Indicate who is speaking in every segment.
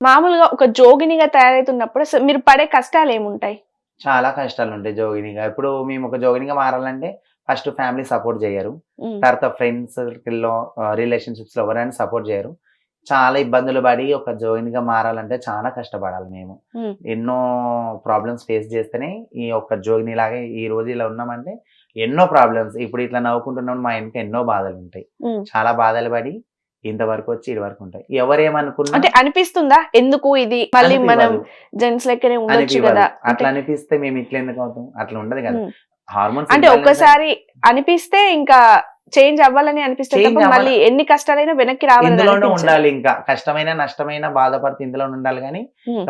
Speaker 1: మామూలుగా ఒక జోగినిగా తయారవుతున్నప్పుడు అసలు మీరు పడే కష్టాలు ఏముంటాయి?
Speaker 2: చాలా కష్టాలు ఉంటాయి జోగినిగా. ఇప్పుడు మేము ఒక జోగినిగా మారాలంటే ఫస్ట్ ఫ్యామిలీ సపోర్ట్ చేయరు. తర్వాత ఫ్రెండ్స్లో రిలేషన్షిప్స్లో ఎవరైనా సపోర్ట్ చేయరు. చాలా ఇబ్బందులు పడి ఒక జోయిన్గా మారాలంటే చాలా కష్టపడాలి మేము. ఎన్నో ప్రాబ్లమ్స్ ఫేస్ చేస్తేనే ఈ ఒక్క జోగిని లాగా ఈ రోజు ఇలా ఉన్నామంటే ఎన్నో ప్రాబ్లమ్స్. ఇప్పుడు ఇట్లా నవ్వుకుంటున్నాం మా ఇంటికి ఎన్నో బాధలు ఉంటాయి. చాలా బాధలు పడి ఇంతవరకు వచ్చి ఇది వరకు ఉంటాయి. ఎవరేమనుకున్నా
Speaker 1: అంటే అనిపిస్తుందా? ఎందుకు ఇది మళ్ళీ మనం. జెంట్స్ లెక్కనే ఉండొచ్చు. కదా?
Speaker 2: అట్లా
Speaker 1: అంటే-
Speaker 2: అనిపిస్తే మేము ఇట్లా ఎందుకు అవుతాం? అట్లా ఉండదు కదా. హార్మోన్స్
Speaker 1: అంటే ఒక్కసారి అనిపిస్తే ఇంకా చేంజ్ అవ్వాలని అనిపిస్తే మళ్ళీ ఎన్ని కష్టాలైనా వెనక్కి రావాలని
Speaker 2: ఇందులోనే. ఉండాలి ఇంకా. కష్టమైన నష్టమైన బాధపడితే ఇందులోనే ఉండాలి కానీ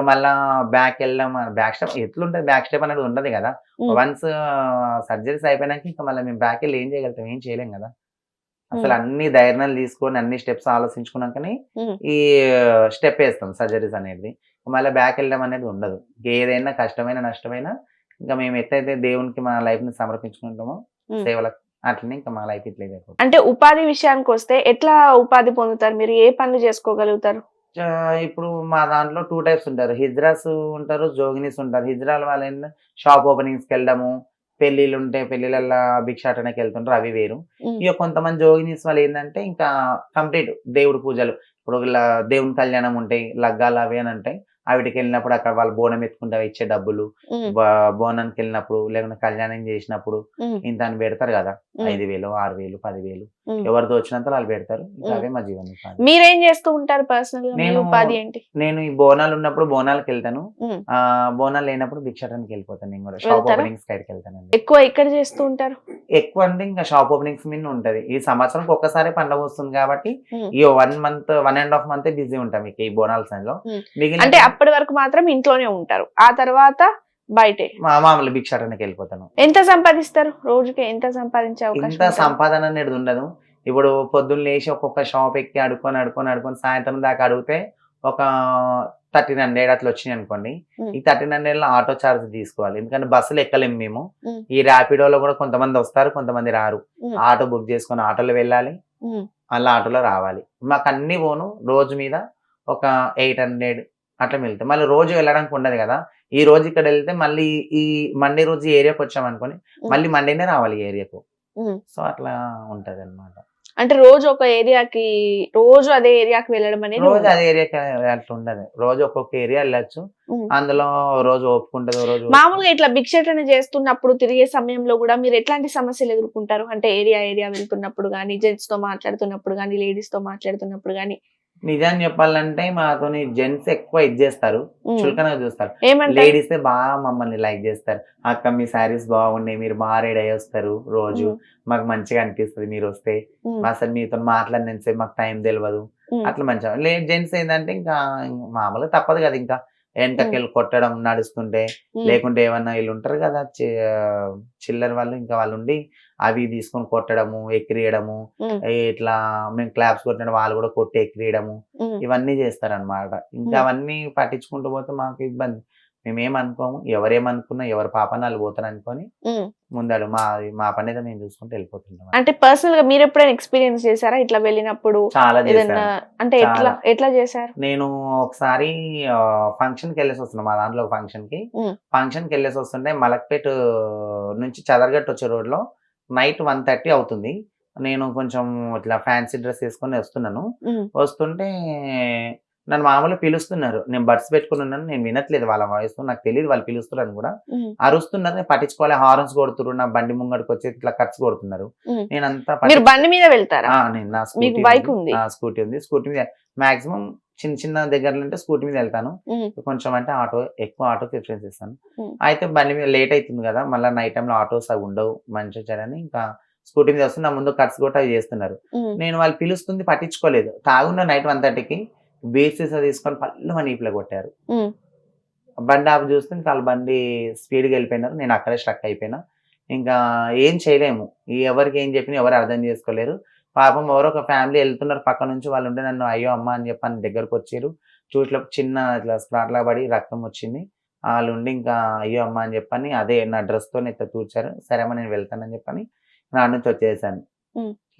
Speaker 2: మళ్ళా బ్యాక్ వెళ్ళడం బ్యాక్ స్టెప్ ఎట్లుంటది? బ్యాక్ స్టెప్ అనేది ఉండదు కదా. వన్స్ సర్జరీస్ అయిపోయినాక ఇంకా మళ్ళీ మేము బ్యాక్ వెళ్ళి ఏం చేయగలుగుతాం? ఏం చేయలేం కదా. అసలు. అన్ని ధైర్యాలు తీసుకొని అన్ని స్టెప్స్ ఆలోచించుకున్నాకనే. ఈ స్టెప్ వేస్తాం సర్జరీస్ అనేది మళ్ళీ బ్యాక్ వెళ్ళడం అనేది ఉండదు ఏదైనా కష్టమైన నష్టమైనా ఇంకా మేము ఎట్లయితే దేవునికి మా లైఫ్ని సమర్పించుకుంటామో. సేవలకు అట్లనే ఇంకా మా లైఫ్ ఇట్లే అయిపోతుంది.
Speaker 1: అంటే ఉపాధి విషయానికి వస్తే ఎట్లా ఉపాధి పొందుతారు మీరు ఏ పనులు చేసుకోగలుగుతారు
Speaker 2: ఇప్పుడు మా దాంట్లో టూ టైప్స్ ఉంటారు హిజ్రాస్ ఉంటారు జోగినీస్ ఉంటారు హిజ్రాల వాళ్ళు షాప్ ఓపెనింగ్స్కి వెళ్ళడము పెళ్ళిళ్ళు ఉంటే పెళ్ళిళ్ళల్లో భిక్షాటనకి వెళ్తుంటారు అవి వేరు. ఇక కొంతమంది జోగినీస్ వాళ్ళు ఏంటంటే ఇంకా కంప్లీట్ దేవుడి పూజలు ఇప్పుడు ఇలా దేవుని కళ్యాణం ఉంటాయి లగ్గాలు అవి అని ఉంటాయి వాటికి వెళ్ళినప్పుడు అక్కడ వాళ్ళు బోనం ఎత్తుకుంటే ఇచ్చే డబ్బులు బోనానికి వెళ్ళినప్పుడు లేకుంటే కళ్యాణం చేసినప్పుడు. ఇంత అని పెడతారు కదా. ఐదు వేలు ఆరు వేలు పదివేలు
Speaker 1: ఉమ్.
Speaker 2: ఎవరితో వచ్చినంత వాళ్ళు పెడతారు. అవే మా జీవన.
Speaker 1: మీరేం చేస్తూ ఉంటారు పర్సనల్
Speaker 2: నేను- నేను ఈ బోనాలు ఉన్నప్పుడు బోనాలకు వెళ్తాను. ఆ బోనాలు లేనప్పుడు భిక్షాటనకి వెళ్ళిపోతాను నేను కూడా షాప్? ఓపెనింగ్స్ కాడికి వెళ్తానండి
Speaker 1: ఎక్కువ ఎక్కడ చేస్తూ ఉంటారు
Speaker 2: ఎక్కువ అంటే ఇంకా షాప్ ఓపెనింగ్స్ మీద ఉంటది. ఈ సంవత్సరం ఒక్కసారి పండుగ వస్తుంది కాబట్టి. ఈ one month one and half month busy ఉంటాం మీకు ఈ బోనాల సమయంలో
Speaker 1: అంటే అప్పటి వరకు మాత్రం ఇంట్లోనే ఉంటారు. ఆ తర్వాత బయటే.
Speaker 2: మా మామూలు భిక్షాటనకి వెళ్ళిపోతాను.
Speaker 1: ఎంత సంపాదిస్తారు? రోజుకి ఎంత సంపాదించే అవకాశం ఉంటుంది?
Speaker 2: సంపాదన అనేది ఉండదు. ఇప్పుడు పొద్దున్న లేచి ఒక్కొక్క షాప్ ఎక్కి అడుకొని అడుకొని అడుకొని సాయంత్రం దాకా అడిగితే ఒక థర్టీన్ హండ్రెడ్ అట్లా వచ్చినాయి అనుకోండి. ఈ థర్టీన్ హండ్రెడ్లో ఆటో చార్జ్ తీసుకోవాలి ఎందుకంటే బస్సులు ఎక్కలేము మేము. ఈ ర్యాపిడోలో కూడా కొంతమంది వస్తారు కొంతమంది రారు. ఆటో బుక్ చేసుకొని ఆటోలో వెళ్ళాలి. మళ్ళీ ఆటోలో రావాలి మాకు అన్ని పోను రోజు మీద ఒక ఎయిట్ హండ్రెడ్ అట్లా వెళ్తాయి మళ్ళీ రోజు వెళ్ళడానికి ఉండదు కదా ఈ రోజు ఇక్కడ వెళ్తే మళ్ళీ ఈ మండే రోజు ఏరియాకి వచ్చామనుకోని
Speaker 1: ఉమ్.
Speaker 2: మళ్ళీ మండేనే రావాలి ఏరియాకు. సో అట్లా ఉంటది అనమాట
Speaker 1: అంటే రోజు ఒక ఏరియాకి రోజు అదే ఏరియాకి వెళ్ళడం అనేది
Speaker 2: రోజు. అదే ఏరియాకి అట్లా ఉండదు రోజు ఒక్కొక్క ఏరియా వెళ్ళచ్చు. అందులో రోజు ఒప్పుకుంటది రోజు
Speaker 1: మామూలుగా ఇట్లా భిక్షాటన చేస్తున్నప్పుడు తిరిగే సమయంలో కూడా మీరు ఎట్లాంటి సమస్యలు ఎదుర్కొంటారు అంటే ఏరియా ఏరియా వెళ్తున్నప్పుడు కానీ జెంట్స్తో మాట్లాడుతున్నప్పుడు కానీ లేడీస్తో మాట్లాడుతున్నప్పుడు కానీ
Speaker 2: నిజాన్ని చెప్పాలంటే మాతోని జెంట్స్ ఎక్కువ ఇది చేస్తారు. చులకనగా చూస్తారు. లేడీస్ బాగా మమ్మల్ని లైక్ చేస్తారు. అక్క మీ శారీస్ బాగున్నాయి మీరు బాగా రెడీ అయ్యి వస్తారు రోజు. మాకు మంచిగా అనిపిస్తుంది మీరు వస్తే. అసలు మీతో మాట్లాడినంతసేపు మాకు టైం తెలియదు. అట్లా మంచిగా. లేదు జెంట్స్ ఏంటంటే ఇంకా మామూలుగా తప్పదు కదా ఇంకా. వెనకకెళ్ళి కొట్టడం నడుస్తుంటే. లేకుంటే ఏమన్నా వీళ్ళు ఉంటారు కదా చిల్లర వాళ్ళు ఇంకా వాళ్ళు ఉండి అవి తీసుకొని కొట్టడము ఎక్కిరియడము. ఇట్లా మేము క్లాప్స్ కొట్టడం వాళ్ళు కూడా కొట్టి ఎక్కిరియడము. ఇవన్నీ చేస్తారన్నమాట ఇంకా. అవన్నీ పట్టించుకుంటూ పోతే మాకు ఇబ్బంది మేమేం అనుకోము ఎవరేమనుకున్నా ఎవరి పాపని వాళ్ళు పోతారు అనుకొని. ముందడు మా మా పని ఏదో మేము చూసుకుంటూ వెళ్ళిపోతుంటాం
Speaker 1: అంటే పర్సనల్గా మీరు ఎప్పుడైనా ఎక్స్పీరియన్స్ చేశారా ఇట్లా వెళ్ళినప్పుడు
Speaker 2: చాలా
Speaker 1: అంటే ఎట్లా. ఎట్లా చేశారు
Speaker 2: నేను ఒకసారి ఫంక్షన్కి వెళ్ళేసి వస్తున్నాను మా దాంట్లో ఫంక్షన్కి. ఫంక్షన్కి వెళ్ళేసి వస్తుంటే మలక్పేట నుంచి చదరగట్టు వచ్చే రోడ్లో నైట్ వన్ థర్టీ అవుతుంది నేను కొంచెం ఇట్లా ఫ్యాన్సీ డ్రెస్ వేసుకొని వస్తున్నాను. వస్తుంటే నన్ను మామూలుగా పిలుస్తున్నారు. నేను బడ్స్ పెట్టుకుని ఉన్నాను నేను వినట్లేదు వాళ్ళ వాయిస్ నాకు తెలియదు వాళ్ళు పిలుస్తున్నారు కూడా. అరుస్తున్నారు నేను పట్టించుకోవాలి హార్న్స్ కొడుతున్నారు నా బండి ముంగడికి వచ్చి ఇట్లా ఖర్చు కొడుతున్నారు.
Speaker 1: మీరు
Speaker 2: పట్టించు-
Speaker 1: బండి మీద వెళ్తారా?
Speaker 2: నేను నా స్కూటీ
Speaker 1: బైక్ ఉంది?
Speaker 2: స్కూటీ ఉంది. స్కూటీ మీద మాక్సిమం చిన్న చిన్న దగ్గరలో అంటే స్కూటీ మీద వెళ్తాను. కొంచెం అంటే ఆటో ఎక్కువ ఆటో ప్రిఫరెన్స్ ఇస్తాను. అయితే బండి మీద లేట్ అవుతుంది కదా మళ్ళీ నైట్ టైంలో ఆటోస్ అవి ఉండవు మంచి వచ్చారని ఇంకా స్కూటీ మీద వస్తే నా ముందు కట్స్ కూడా అవి చేస్తున్నారు. నేను వాళ్ళు పిలుస్తుంది పట్టించుకోలేదు. తాగున్న నైట్ వన్ థర్టీకి బేసిస్ తీసుకొని పళ్ళు మన ఈపులో కొట్టారు. బండి ఆపు చూస్తే వాళ్ళ బండి స్పీడ్గా వెళ్ళిపోయినారు. నేను అక్కడే స్ట్రక్ అయిపోయినా. ఇంకా ఏం చేయలేము. ఎవరికి ఏం చెప్పినా ఎవరు అర్థం చేసుకోలేరు. పాపం ఎవరో ఒక ఫ్యామిలీ వెళ్తున్నారు పక్క నుంచి వాళ్ళు ఉంటే నన్ను అయ్యో అమ్మ అని చెప్పి అని దగ్గరకు వచ్చారు. చూట్లో చిన్న ఇట్లా స్ప్లాట్ లా పడి రక్తం వచ్చింది. వాళ్ళు ఉండి ఇంకా అయ్యో అమ్మ అని చెప్పని అదే నా డ్రెస్తో ఇట్లా తూర్చారు. సరే అమ్మ నేను వెళ్తానని చెప్పని నా నుంచి వచ్చేసాను.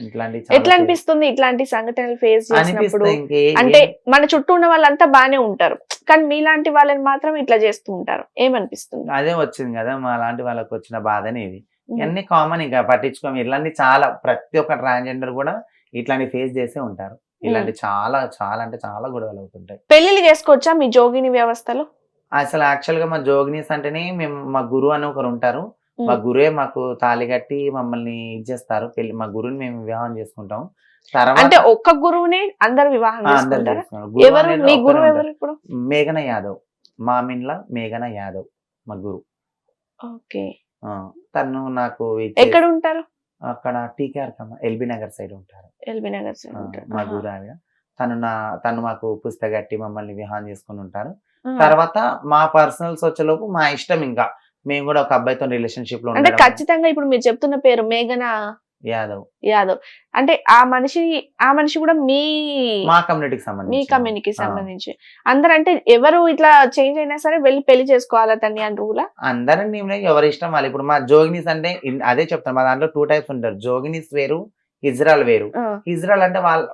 Speaker 1: ఎట్లా అనిపిస్తుంది ఇట్లాంటి సంఘటనలు ఫేస్ చేసినప్పుడు? అంటే మన చుట్టూ ఉన్న వాళ్ళంతా బానే ఉంటారు. కానీ మీలాంటి వాళ్ళని మాత్రం ఇట్లా చేస్తూ ఉంటారు. ఏమనిపిస్తుంది?
Speaker 2: అదే వచ్చింది కదా మా లాంటి వాళ్ళకి వచ్చిన బాధనే ఇది. ఇవన్నీ కామన్ ఇంకా పట్టించుకోము. ఇట్లాంటి చాలా ప్రతి ఒక్క ట్రాన్స్జెండర్ కూడా ఇట్లాంటి ఫేస్ చేసే ఉంటారు. ఇలాంటి చాలా చాలా అంటే చాలా గొడవలు అవుతుంటాయి.
Speaker 1: పెళ్ళిళ్ళు చేసుకోవచ్చా మీ జోగిని వ్యవస్థలో?
Speaker 2: అసలు యాక్చువల్గా మా జోగినీస్ అంటేనే మేము మా గురువు అని ఒకరు ఉంటారు. మా గురువే మాకు తాళి కట్టి మమ్మల్ని ఇచ్చేస్తారు పెళ్ళి మా గురువుని మేము వివాహం చేసుకుంటాం.
Speaker 1: అంటే ఒక్క గురువునే అందరు వివాహం.
Speaker 2: గురువు
Speaker 1: ఎవరు? మీ గురువు. ఎవరు ఇప్పుడు?
Speaker 2: మేఘన యాదవ్. మామిన్ల మేఘన యాదవ్ మా గురు
Speaker 1: ఓకే.
Speaker 2: తను నాకు
Speaker 1: ఎక్కడ ఉంటారు?
Speaker 2: అక్కడ టీకేఆర్ కమ్మ ఎల్బీ నగర్ సైడ్ ఉంటారు.
Speaker 1: ఎల్బీ నగర్ సైడ్ ఉంటారు.
Speaker 2: మా. గురు ఆవిడ. తను నా తను మాకు పుస్తక కట్టి మమ్మల్ని వివాహం చేసుకుని ఉంటారు. తర్వాత మా పర్సనల్స్ వచ్చేలోపు మా ఇష్టం ఇంకా. మేము కూడా ఒక అబ్బాయితో రిలేషన్షిప్లో
Speaker 1: అంటే ఖచ్చితంగా ఇప్పుడు మీరు చెప్తున్న పేరు మేఘన
Speaker 2: యాదవ్.
Speaker 1: యాదవ్. అంటే ఆ మనిషి ఆ మనిషి కూడా మీ
Speaker 2: మా కమ్యూనిటీకి
Speaker 1: మీ
Speaker 2: సంబంధించి
Speaker 1: కమ్యూనిటీకి సంబంధించి. అందరు అంటే ఎవరు ఇట్లా చేంజ్ అయినా సరే వెళ్ళి పెళ్ళి చేసుకోవాలా తన్ని అని రూలా?
Speaker 2: అందరం ఎవరి ఇష్టం వాళ్ళు. ఇప్పుడు మా జోగినీస్ అంటే అదే చెప్తాను మా దాంట్లో టూ టైప్స్ ఉంటారు. జోగినీస్ వేరు ఇజ్రాయల్ వేరు. ఇజ్రాయల్ అంటే వాళ్ళ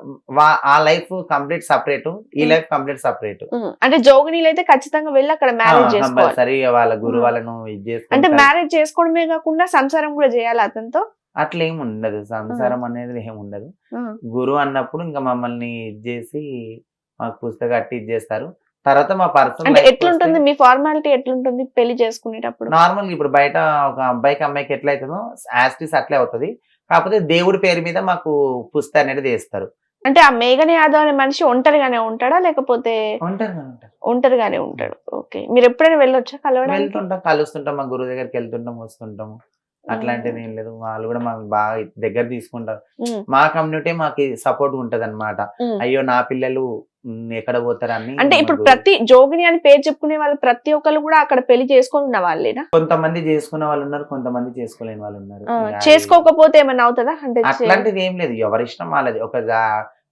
Speaker 2: ఆ లైఫ్ కంప్లీట్ సపరేట్ ఈ. Life complete separate.
Speaker 1: అంటే జోగినీలు అయితే ఖచ్చితంగా వెళ్ళి అక్కడ మ్యారేజ్ చేసుకోవాలి.
Speaker 2: కంపల్సరీ వాళ్ళ గురు. వాళ్ళను ఇది
Speaker 1: అంటే మ్యారేజ్ చేసుకోవడమే కాకుండా సంసారం కూడా చేయాలి అతనితో?
Speaker 2: అట్లా ఏమి ఉండదు. సంసారం అనేది ఏమి ఉండదు. గురువు అన్నప్పుడు ఇంకా మమ్మల్ని ఇది చేసి మాకు పుస్తకం అట్టి ఇది చేస్తారు. తర్వాత మా పర్సనల్
Speaker 1: అంటే ఎట్లుంటుంది? మీ ఫార్మాలిటీ ఎట్లుంటుంది? పెళ్ళి చేసుకునేటప్పుడు?
Speaker 2: నార్మల్ ఇప్పుడు బయట ఒక అబ్బాయికి అమ్మాయికి ఎట్లా అవుతుందో యాస్టిస్ అట్లే అవుతుంది. కాకపోతే దేవుడి పేరు మీద మాకు పుస్తకం అనేది వేస్తారు.
Speaker 1: అంటే ఆ మేఘన యాదవ్ అనే మనిషి ఒంటరిగానే ఉంటాడా? లేకపోతే ఒంటరిగానే ఉంటాడు. ఓకే. మీరు ఎప్పుడైనా వెళ్ళొచ్చా కలవడానికి?
Speaker 2: వెళ్తుంటాం కలుస్తుంటాం మా గురువు దగ్గరికి వెళ్తుంటాం వస్తుంటాము అట్లాంటిది ఏం లేదు. వాళ్ళు కూడా మాకు బాగా దగ్గర తీసుకుంటారు. మా కమ్యూనిటీ మాకు సపోర్ట్ ఉంటది అనమాట. అయ్యో నా పిల్లలు ఎక్కడ పోతారని
Speaker 1: అంటే ఇప్పుడు ప్రతి జోగిని అని పేరు చెప్పుకునే వాళ్ళు ప్రతి ఒక్కరు కూడా అక్కడ పెళ్ళి చేసుకొని ఉన్న వాళ్ళేనా?
Speaker 2: కొంతమంది చేసుకున్న వాళ్ళు ఉన్నారు కొంతమంది చేసుకోలేని వాళ్ళు ఉన్నారు.
Speaker 1: చేసుకోకపోతే ఏమైనా అవుతుందా? అంటే
Speaker 2: అట్లాంటిది ఏం లేదు. ఎవరి ఇష్టం వాళ్ళది. ఒక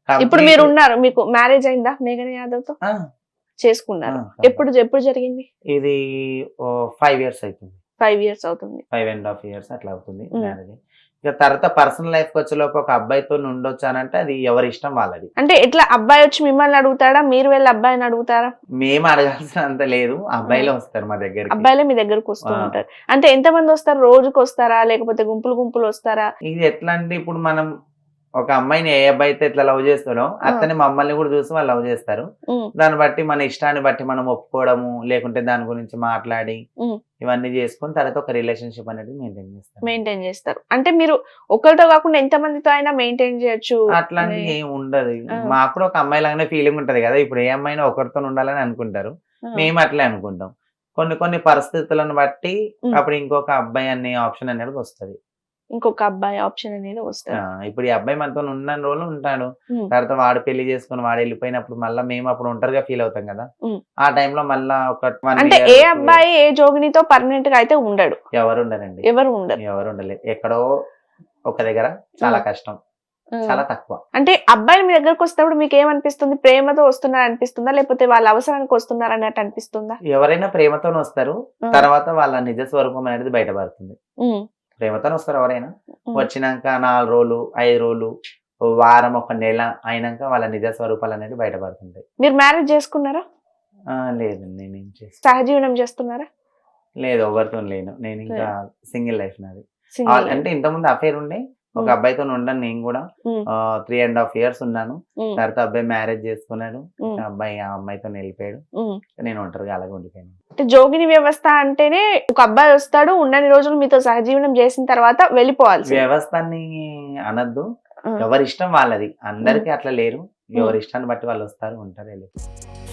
Speaker 1: ఇప్పుడు మీరు ఉన్నారు. మీకు మ్యారేజ్ అయిందా మేఘన
Speaker 2: యాదవ్తో
Speaker 1: చేసుకున్నారు. ఎప్పుడు ఎప్పుడు జరిగింది?
Speaker 2: ఇది ఫైవ్ ఇయర్స్ అవుతుంది
Speaker 1: ఫైవ్ ఇయర్స్ అవుతుంది.
Speaker 2: ఫైవ్ అండ్ హాఫ్ ఇయర్స్ అట్లా అవుతుంది. మ్యారేజ్. ఇక తర్వాత పర్సనల్ లైఫ్ వచ్చేలోపు ఒక అబ్బాయితో ఉండొచ్చానంటే అది ఎవరి ఇష్టం వాళ్ళది.
Speaker 1: అంటే ఎట్లా అబ్బాయి వచ్చి మిమ్మల్ని అడుగుతాడా? మీరు వెళ్ళి అబ్బాయిని అడుగుతారా?
Speaker 2: మేము అడగాల్సినంత లేదు. అబ్బాయిలే వస్తారు మా దగ్గర
Speaker 1: అబ్బాయిలే మీ దగ్గరకు వస్తూ. ఉంటారు. అంటే ఎంత మంది వస్తారు? రోజుకి వస్తారా? లేకపోతే గుంపులు గుంపులు వస్తారా?
Speaker 2: ఇది ఎట్లా అంటే ఇప్పుడు మనం ఒక అమ్మాయిని ఏ అబ్బాయి అయితే ఎట్లా లవ్ చేస్తాడో అతని మమ్మల్ని కూడా చూసి వాళ్ళు లవ్ చేస్తారు. దాన్ని బట్టి మన ఇష్టాన్ని బట్టి మనం ఒప్పుకోవడము లేకుంటే దాని గురించి మాట్లాడి. ఇవన్నీ చేసుకుని తర్వాత ఒక రిలేషన్షిప్ అనేది మెయింటైన్ చేస్తాం
Speaker 1: మెయింటైన్ చేస్తారు. అంటే మీరు ఒకరితో కాకుండా ఎంత మందితో అయినా మెయింటైన్ చేయొచ్చు
Speaker 2: అట్లాంటివి
Speaker 1: అనే-
Speaker 2: ఏం ఉండదు. మాకు కూడా ఒక అమ్మాయి లాగానే ఫీలింగ్ ఉంటది కదా. ఇప్పుడు ఏ అమ్మాయినా ఒకరితో ఉండాలని అనుకుంటారు. మేము అట్లే అనుకుంటాం. కొన్ని కొన్ని పరిస్థితులను బట్టి. అప్పుడు ఇంకొక అబ్బాయి అనే ఆప్షన్ అనేది వస్తది.
Speaker 1: ఇంకొక అబ్బాయి ఆప్షన్ అనేది
Speaker 2: ఆ,
Speaker 1: వస్తారు
Speaker 2: ఇప్పుడు ఈ అబ్బాయి మనతో ఉన్న రోజులు ఉంటాడు. తర్వాత వాడు పెళ్ళి చేసుకుని వాడు వెళ్ళిపోయినప్పుడు మళ్ళీ మేము అప్పుడు ఒంటరిగా ఫీల్ అవుతాం కదా. ఆ టైంలో మళ్ళా ఒక
Speaker 1: అంటే ఏ అబ్బాయి ఏ జోగినితో పర్మనెంట్గా అయితే ఉండడు.
Speaker 2: ఎవరు ఉండరండి.
Speaker 1: ఎవరు ఉండరు.
Speaker 2: ఎవరు ఉండలేదు ఎక్కడో ఒక దగ్గర చాలా. కష్టం. చాలా తక్కువ.
Speaker 1: అంటే అబ్బాయిలు మీ దగ్గరకు వస్తేప్పుడు మీకు ఏమనిపిస్తుంది? ప్రేమతో వస్తున్నారు అనిపిస్తుందా లేకపోతే వాళ్ళ అవసరానికి వస్తున్నారు అన్నట్టు అనిపిస్తుందా?
Speaker 2: ఎవరైనా ప్రేమతో వస్తారు. తర్వాత వాళ్ళ నిజ స్వరూపం అనేది బయటపడుతుంది. ప్రేమతో వస్తారు ఎవరైనా. వచ్చినాక నాలుగు రోజులు ఐదు రోజులు వారం ఒక నెల అయినాక వాళ్ళ నిజ స్వరూపాలు అనేది బయటపడుతుంటాయి.
Speaker 1: మీరు మ్యారేజ్ చేసుకున్నారా?
Speaker 2: ఆ, లేదు నేనేం చేస్తాను
Speaker 1: సహజీవనం చేస్తున్నారా?
Speaker 2: లేదు ఎవరితో లేను. నేను ఇంకా సింగిల్ లైఫ్ నాది. అంటే ఇంతకుముందు అఫేర్ ఉండే ఒక. అబ్బాయితో ఉండను నేను కూడా. త్రీ అండ్ హాఫ్ ఇయర్స్ ఉన్నాను. తర్వాత అబ్బాయి మ్యారేజ్ చేసుకున్నాడు. అబ్బాయి ఆ అమ్మాయితో వెళ్ళిపోయాడు. నేను ఒంటరిగా అలాగే ఉండిపోయాను.
Speaker 1: అంటే జోగిని వ్యవస్థ అంటేనే ఒక అబ్బాయి వస్తాడు ఉన్నన్ని రోజులు మీతో సహజీవనం చేసిన తర్వాత వెళ్ళిపోవాల్సి
Speaker 2: వ్యవస్థని అనద్దు.
Speaker 1: ఆ.
Speaker 2: ఎవరి ఇష్టం వాళ్ళది. అందరికీ అట్లా లేరు. ఎవరి ఇష్టాన్ని బట్టి వాళ్ళు వస్తారు ఉంటారు వెళ్ళిపోతారు.